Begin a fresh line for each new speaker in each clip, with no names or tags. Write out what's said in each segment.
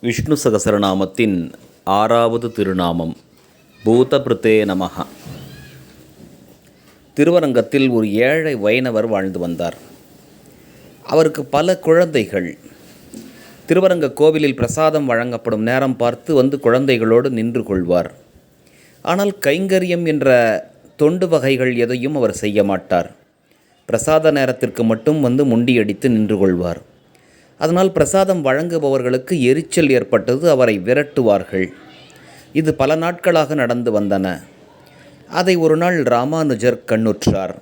விஷ்ணு சகசரநாமத்தின் ஆறாவது திருநாமம். பூதபிருத்தே நமக திருவரங்கத்தில் ஒரு ஏழை வைணவர் வாழ்ந்து வந்தார். அவருக்கு பல குழந்தைகள். திருவரங்க கோவிலில் பிரசாதம் வழங்கப்படும் நேரம் பார்த்து வந்து குழந்தைகளோடு நின்று கொள்வார். ஆனால் கைங்கரியம் என்ற தொண்டு வகைகள் எதையும் அவர் செய்ய மாட்டார். பிரசாத நேரத்திற்கு மட்டும் வந்து முண்டியடித்து நின்று கொள்வார். அதனால் பிரசாதம் வழங்குபவர்களுக்கு எரிச்சல் ஏற்பட்டது அவரை விரட்டுவார்கள். இது பல நாட்களாக நடந்து வந்தன. அதை ஒரு நாள் ராமானுஜர் கண்ணுற்றார்.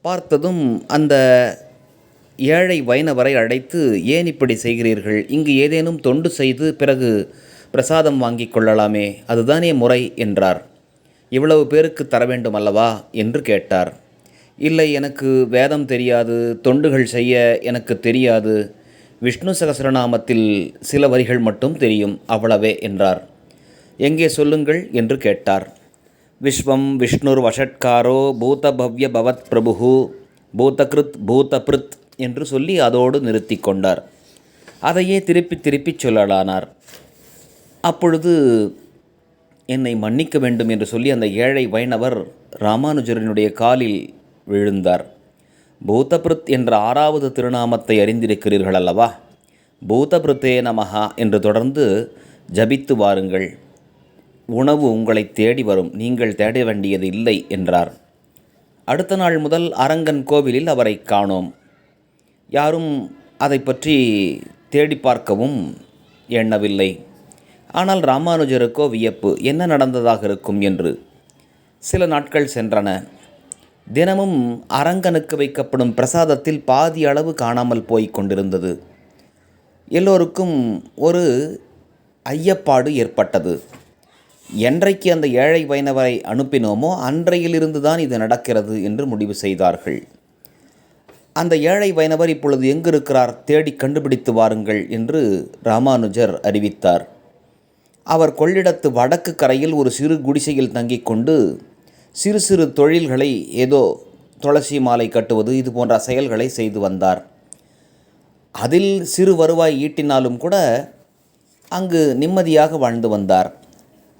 பார்த்ததும் அந்த ஏழை வைணவரை அழைத்து ஏன் இப்படி செய்கிறீர்கள்? இங்கு ஏதேனும் தொண்டு செய்து பிறகு பிரசாதம் வாங்கிக் கொள்ளலாமே அதுதானே முறை என்றார். இவ்வளவு பேருக்கு தர வேண்டும் அல்லவா என்று கேட்டார். இல்லை எனக்கு வேதம் தெரியாது தொண்டுகள் செய்ய எனக்கு தெரியாது விஷ்ணு சகசரநாமத்தில் சில வரிகள் மட்டும் தெரியும் அவ்வளவே என்றார். எங்கே சொல்லுங்கள் என்று கேட்டார். விஸ்வம் விஷ்ணுர் வஷட்காரோ பூதபவ்ய பவத் பிரபு பூதகிருத் பூதபிருத் என்று சொல்லி அதோடு நிறுத்தி கொண்டார். அதையே திருப்பி திருப்பி சொல்லலானார். அப்பொழுது என்னை மன்னிக்க வேண்டும் என்று சொல்லி அந்த ஏழை வைணவர் ராமானுஜரனுடைய காலில் விழுந்தார். பூதபிருத் என்ற ஆறாவது திருநாமத்தை அறிந்திருக்கிறீர்கள் அல்லவா பூதபிருத்தே நமஹா என்று தொடர்ந்து ஜபித்து வாருங்கள். உணவு உங்களை தேடி வரும். நீங்கள் தேட வேண்டியது இல்லை என்றார். அடுத்த நாள் முதல் அரங்கன் கோவிலில் அவரை காணோம். யாரும் அதை பற்றி தேடி பார்க்கவும் எண்ணவில்லை. ஆனால் ராமானுஜருக்கோ வியப்பு என்ன நடந்ததாக இருக்கும்? என்று. சில நாட்கள் சென்றன. தினமும் அரங்கனுக்கு வைக்கப்படும் பிரசாதத்தில் பாதி அளவு காணாமல் போய் கொண்டிருந்தது. எல்லோருக்கும் ஒரு ஐயப்பாடு ஏற்பட்டது. என்றைக்கு அந்த ஏழை வைணவரை அனுப்பினோமோ அன்றையிலிருந்து தான் இது நடக்கிறது என்று முடிவு செய்தார்கள். அந்த ஏழை வைணவர் இப்பொழுது எங்கு இருக்கிறார் தேடி கண்டுபிடித்து வாருங்கள் என்று ராமானுஜர் அறிவித்தார். அவர் கொள்ளிடத்து வடக்கு கரையில் ஒரு சிறு குடிசையில் தங்கிக் கொண்டு சிறு சிறு தொழில்களை ஏதோ துளசி மாலை கட்டுவது இது போன்ற செயல்களை செய்து வந்தார். அதில் சிறு வருவாய் ஈட்டினாலும் கூட அங்கு நிம்மதியாக வாழ்ந்து வந்தார்.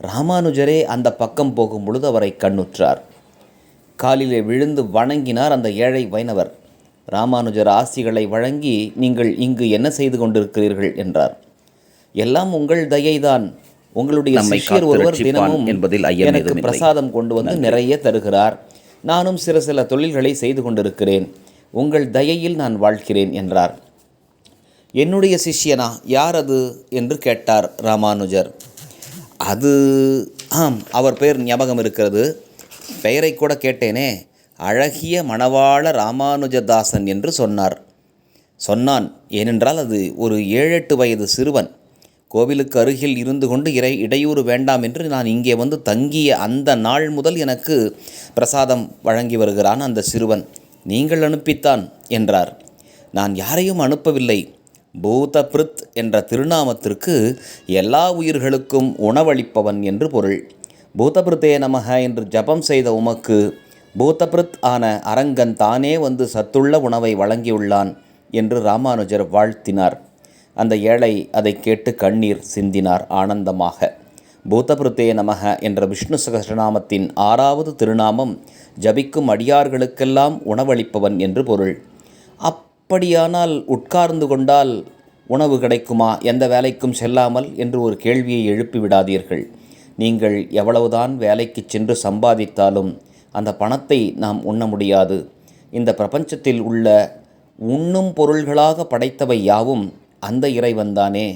ராமானுஜரே அந்த பக்கம் போகும் பொழுது அவரை கண்ணுற்றார். காலிலே விழுந்து வணங்கினார் அந்த ஏழை வைணவர். ராமானுஜர் ஆசிகளை வழங்கி நீங்கள் இங்கு என்ன செய்து கொண்டிருக்கிறீர்கள்? என்றார். எல்லாம் உங்கள் தயைதான். உங்களுடைய சிஷ்யர் ஒருவர் தினமும்
என்பதில்
எனக்கு. பிரசாதம் கொண்டு வந்து நிறைய தருகிறார். நானும் சில சில தொழில்களை செய்து கொண்டிருக்கிறேன். உங்கள் தயையில் நான் வாழ்கிறேன் என்றார். என்னுடைய சிஷ்யனா யார் அது? என்று கேட்டார் ராமானுஜர். அது ஆம் அவர் பெயர் ஞாபகம் இருக்கிறது. பெயரை கூட கேட்டேனே. அழகிய மணவாள ராமானுஜதாசன் என்று சொன்னார். சொன்னான் ஏனென்றால் அது ஒரு ஏழெட்டு வயது சிறுவன். கோவிலுக்கு அருகில் இருந்து கொண்டு இறை இடையூறு வேண்டாம் என்று நான் இங்கே வந்து தங்கிய அந்த நாள் முதல் எனக்கு பிரசாதம் வழங்கி வருகிறான் அந்த சிறுவன். நீங்கள் அனுப்பித்தான் என்றார். நான் யாரையும் அனுப்பவில்லை. பூதபிருத் என்ற திருநாமத்திற்கு எல்லா உயிர்களுக்கும் உணவளிப்பவன் என்று பொருள். பூதபிருத்தே நமக என்று ஜபம் செய்த உமக்கு பூதபிருத் ஆன அரங்கன் தானே வந்து சத்துள்ள உணவை வழங்கியுள்ளான் என்று ராமானுஜர் வாழ்த்தினார். அந்த ஏழை அதை கேட்டு கண்ணீர் சிந்தினார் ஆனந்தமாக. பூதபிருத்தே நமக என்ற விஷ்ணு சகஸ்ரநாமத்தின் ஆறாவது திருநாமம் ஜபிக்கும் அடியார்களுக்கெல்லாம் உணவளிப்பவன் என்று பொருள். அப்படியானால் உட்கார்ந்து கொண்டால் உணவு கிடைக்குமா? எந்த வேலைக்கும் செல்லாமல் என்று ஒரு கேள்வியை எழுப்பி விடாதீர்கள். நீங்கள் எவ்வளவுதான் வேலைக்கு சென்று சம்பாதித்தாலும் அந்த பணத்தை நாம் உண்ண முடியாது. இந்த பிரபஞ்சத்தில் உள்ள உண்ணும் பொருள்களாக படைத்தவை யாவும் அந்த இறைவன்தானே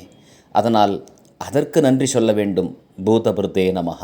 அதனால் அதற்கு நன்றி சொல்ல வேண்டும். பூதபிருத்தே நமக